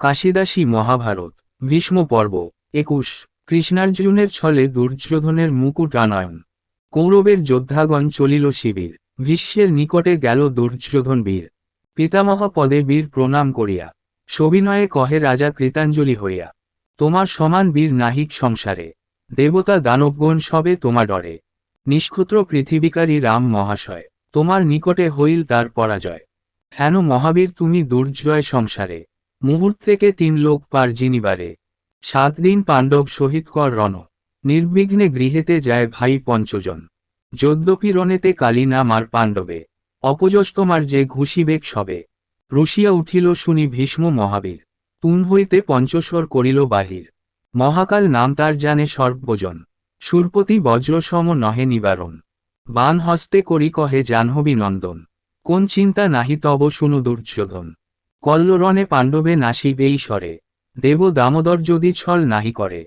কাশিদাসী মহাভারত, ভীষ্ম পর্ব, একুশ, কৃষ্ণার্জুনের ছলে দুর্যোধনের মুকুট আনয়ন কৌরবের যোদ্ধাগণ চলিল শিবির, ভীষ্মের নিকটে গেল দুর্যোধন বীর। পিতামহ পদে বীর প্রণাম করিয়া সবিনয়ে কহে রাজা কৃতাঞ্জলি হইয়া, তোমার সমান বীর নাহিক সংসারে, দেবতা দানবগণ সবে তোমার ডরে। নিষ্ক্ষুত্র পৃথিবীকারী রাম মহাশয়, তোমার নিকটে হইল তার পরাজয়। হেন মহাবীর তুমি দুর্জয় সংসারে মুহূর্তেকে তিন লোক পার জিনিবারে। সাত দিন পাণ্ডব শহীদ কর রণ। নির্বিঘ্নে গৃহেতে যায় ভাই পঞ্চজন। যদ্যপি রণেতে কালী নাম আর পাণ্ডবে। অপযশ তোমার যে ঘুষিবেগ সবে। রুশিয়া উঠিল শুনি ভীষ্ম মহাবীর। তুন হইতে পঞ্চস্বর করিল বাহির। মহাকাল নাম তার জানে সর্বজন। সুরপতি বজ্রসম নহে নিবারণ। বান হস্তে করি কহে জাহ্নবী নন্দন। কোন চিন্তা নাহি তব শুনু দুর্যোধন। কল্লরণে পাণ্ডবে নাসিব এই স্বরে, দেব দামোদর যদি ছল নাহি করে,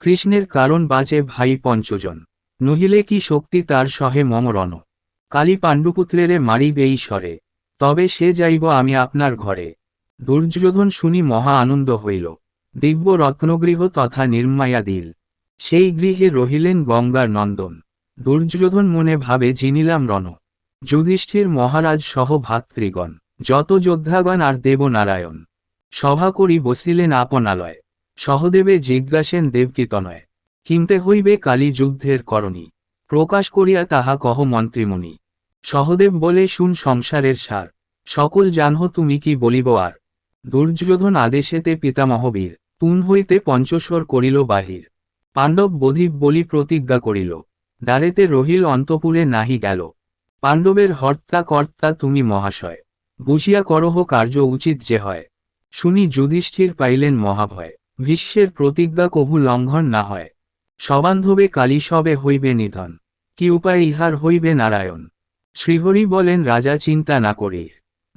কৃষ্ণের কারণ বাজে ভাই পঞ্চজন, নহিলে কি শক্তি তার সহে মমরণ? কালী পাণ্ডুপুত্রেরে মারিব এই স্বরে, তবে সে যাইব আমি আপনার ঘরে দুর্যোধন শুনি মহা আনন্দ হইল, দিব্য রত্নগৃহ তথা নির্মায়া দিল। সেই গৃহে রহিলেন গঙ্গার নন্দন। দুর্যোধন মনে ভাবে, জিনিলাম রণ, যুধিষ্ঠির মহারাজ সহ ভাতৃগণ যত যোদ্ধাগণ আর দেবনারায়ণ। সভা করি বসিলেন আপনালয়। সহদেবে জিজ্ঞাসেন দেবকীতনয় কিমতে হইবে কালী যুদ্ধের করণী? প্রকাশ করিয়া তাহা কহ মন্ত্রীমণি। সহদেব বলে, শুন সংসারের সার। সকল জানহ তুমি কি বলিব আর? দুর্যোধন আদেশেতে পিতামহবীর, তুন হইতে পঞ্চস্বর করিল বাহির। পাণ্ডব বধিব বলি প্রতিজ্ঞা করিল, দ্বারেতে রহিল অন্তপুরে নাহি গেল। পাণ্ডবের হর্তা কর্তা তুমি মহাশয়। বুঝিয়া করহ কার্য উচিত যে হয়। শুনি যুধিষ্ঠির পাইলেন মহাভয়। বিশ্বের প্রতিজ্ঞা কভু লঙ্ঘন না হয়। সবান্ধবে কালী সবে হইবে নিধন। কি উপায় ইহার হইবে নারায়ণ? শ্রীহরি বলেন, রাজা চিন্তা না করি।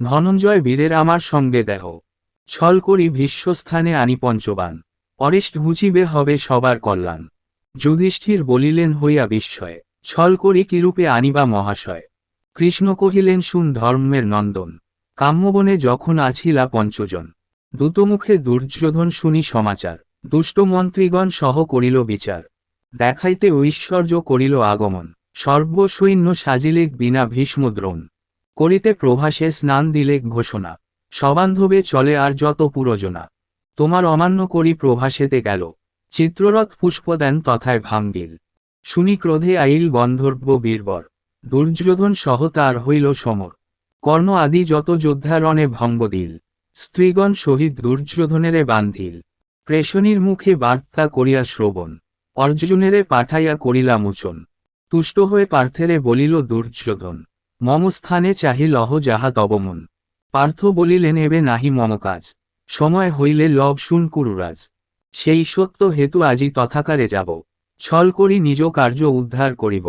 ধনঞ্জয় বীরের আমার সঙ্গে দেহ। ছল করি ভীষ্মস্থানে আনি পঞ্চবান। অরিষ্ট ঘুচিবে হবে সবার কল্যাণ। যুধিষ্ঠির বলিলেন, হইয়া বিস্ময়। ছল করি কিরূপে আনিবা মহাশয়। কৃষ্ণ কহিলেন, শুন ধর্মের নন্দন। কাম্যবনে যখন আছিলা পঞ্চজন। দুতমুখে দুর্যোধন শুনি সমাচার দুষ্ট মন্ত্রীগণ সহ করিল বিচার। দেখাইতে ঐশ্বর্য করিল আগমন, সর্বসৈন্য সাজিলেক বিনা ভীষ্ম দ্রোণ। করিতে প্রভাসে স্নান দিলেক ঘোষণা, সবান্ধবে চলে আর যত পুরোজনা। তোমার অমান্য করি প্রভাসেতে গেল, চিত্ররথ পুষ্প দেন তথায় ভাঙ্গিল। শুনি ক্রোধে আইল গন্ধর্ব বীরবর, দুর্যোধন সহ তার হইল সমর। কর্ণ আদি যত যোদ্ধারণে ভঙ্গ দিল স্ত্রীগণ শহীদ দুর্যোধনেরে বান্ধিল। প্রেষণীর মুখে বার্তা করিয়া শ্রবণ, অর্জুনেরে পাঠাইয়া করিলা মোচন। তুষ্ট হয়ে পার্থেরে বলিল, দুর্যোধন মম স্থানে চাহি লহ যাহা তবমন পার্থ বলিলেন, এবে নাহি মম কাজ, সময় হইলে লব শুন কুরুরাজ। সেই সত্য হেতু আজি তথাকারে যাব, ছল করি নিজ কার্য উদ্ধার করিব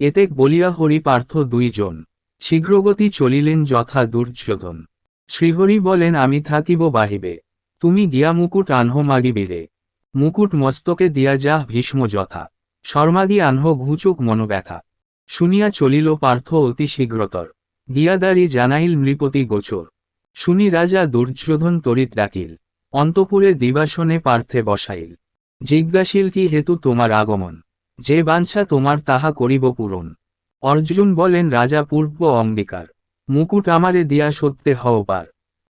এতে বলিয়া হরি পার্থ দুইজন শীঘ্রগতি চলিলেন যথা দুর্যোধন। শ্রীহরি বলেন, আমি থাকিব বাহিবে তুমি গিয়া মুকুট আনহ মাগিবিরে। মুকুট মস্তকে দিয়া যা, ভীষ্ম যথা। শর্মাগি আনহ ঘুচুক মনোব্যথা। শুনিয়া চলিল পার্থ অতি শীঘ্রতর। গিয়াদারি জানাইল নৃপতি গোচর। শুনি রাজা দুর্যোধন তরিত ডাকিল। অন্তপুরে দিবাসনে পার্থে বসাইল। জিজ্ঞাসিল কি হেতু তোমার আগমন? যে বাঞ্ছা তোমার তাহা করিব পূরণ। অর্জুন বলেন, রাজা পূর্ব অঙ্গীকার। মুকুট আমারে দিয়া সত্যে হওপার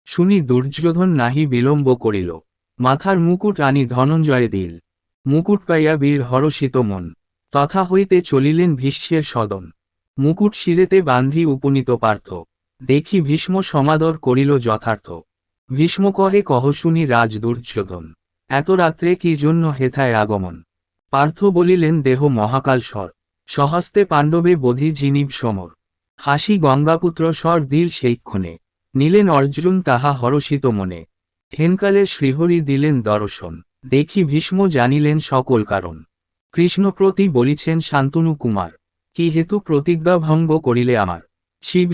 শুনি দুর্যোধন নাহি বিলম্ব করিল। মাথার মুকুট আনি ধনঞ্জয়ে দিল। মুকুট পাইয়া বীর হরষিত মন। তথা হইতে চলিলেন ভীষ্মের সদন। মুকুট শিরেতে বান্ধি উপনীত পার্থ। দেখি ভীষ্ম সমাদর করিল যথার্থ। ভীষ্ম কহে, কহ শুনি রাজ দুর্যোধন, এত রাত্রে কি জন্য হেথায় আগমন? পার্থ বলিলেন, দেহ মহাকাল স্বর সহস্তে পাণ্ডবে বোধি জিনিব সমর। হাসি গঙ্গাপুত্র স্বর দিল সেইক্ষণে নিলেন অর্জুন তাহা হরষিত মনে। হেনকালে শ্রীহরি দিলেন দর্শন। দেখি ভীষ্ম জানিলেন সকল কারণ। কৃষ্ণ প্রতি বলিছেন শান্তনু কুমার, কি হেতু প্রতিজ্ঞা ভঙ্গ করিলে আমার? শিব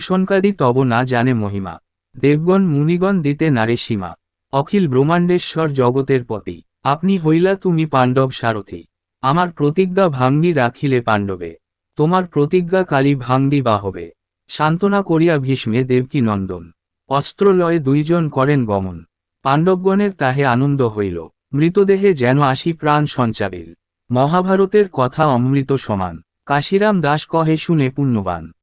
তব না জানে মহিমা। দেবগণ মুনিগণ দিতে নারে সীমা। অখিল ব্রহ্মাণ্ডেশ্বর জগতের পতি। আপনি হইলা তুমি পাণ্ডব সারথী। আমার প্রতিজ্ঞা ভাঙ্গি রাখিলে পাণ্ডবে, তোমার প্রতিজ্ঞা কালী ভাঙ্গি বা হবে সান্ত্বনা করিয়া ভীষ্মে দেবকী নন্দন, অস্ত্রলয়ে দুইজন করেন গমন। পাণ্ডবগণের তাহে আনন্দ হইল, মৃতদেহে যেন আসি প্রাণ সঞ্চারিল। মহাভারতের কথা অমৃত সমান, কাশিরাম দাস কহে শুনে পুণ্যবান।